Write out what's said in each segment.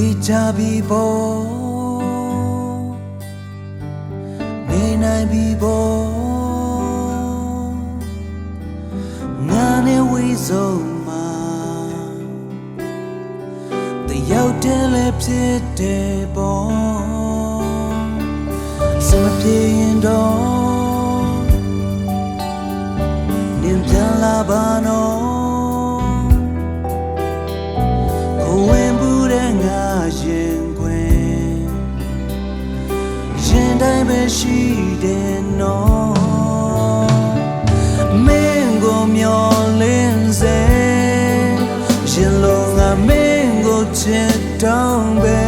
ဒီချပြီပေါ်နေနိုင်ပြီပေါ်ငါနဲ့ဝေးဆုံးမှာတယောက်တည်းလည်းဖြစ်တယ်ပေါ်စမပြေရင်တော့ ချစ်တောင်းပဲ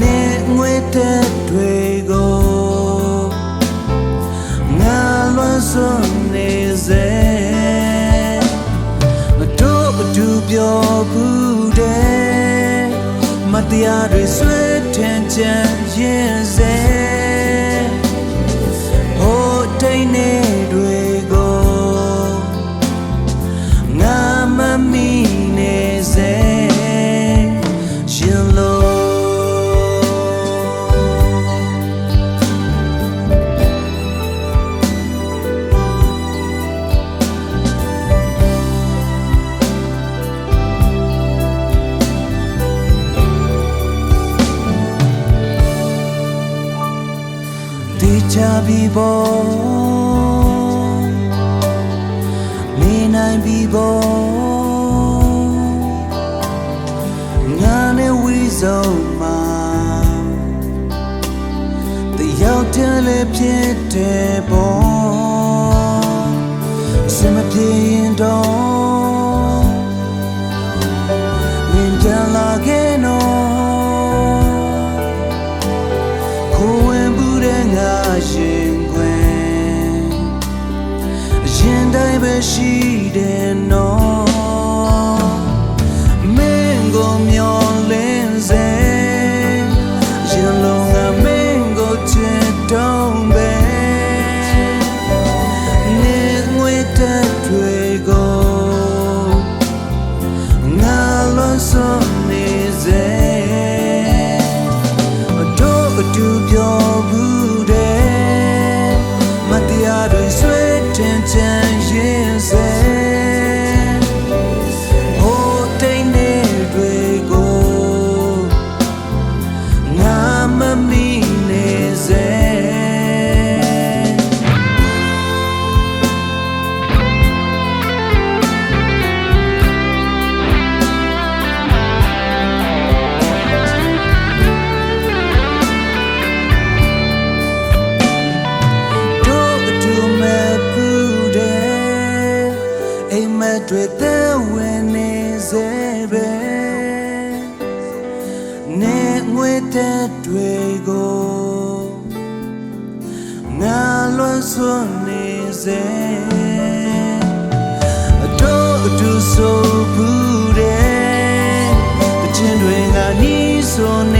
နေငွေတဲ့တွေကိုငါလွန်စွန်နေစေမတို့အတူပြောဘူးတဲ့မတရားတွေဆွဲထင်ချင်ရင်စေ ပြီပေါ်နေနိုင်ပြီပေါ်ငါနဲ့ဝီဆုံးမှာတယောက်တည်းလည်းဖြစ်တယ်ပေါ်စမပြေရင်တော့ တို တွေတဲ့ဝင်နေစေပဲနေငွေတဲ့တွေကိုငါလွန်စွန်နေစေအတို့အတူဆိုဘူးတဲ့တခြင်းတွေငါနီးဆိုနေ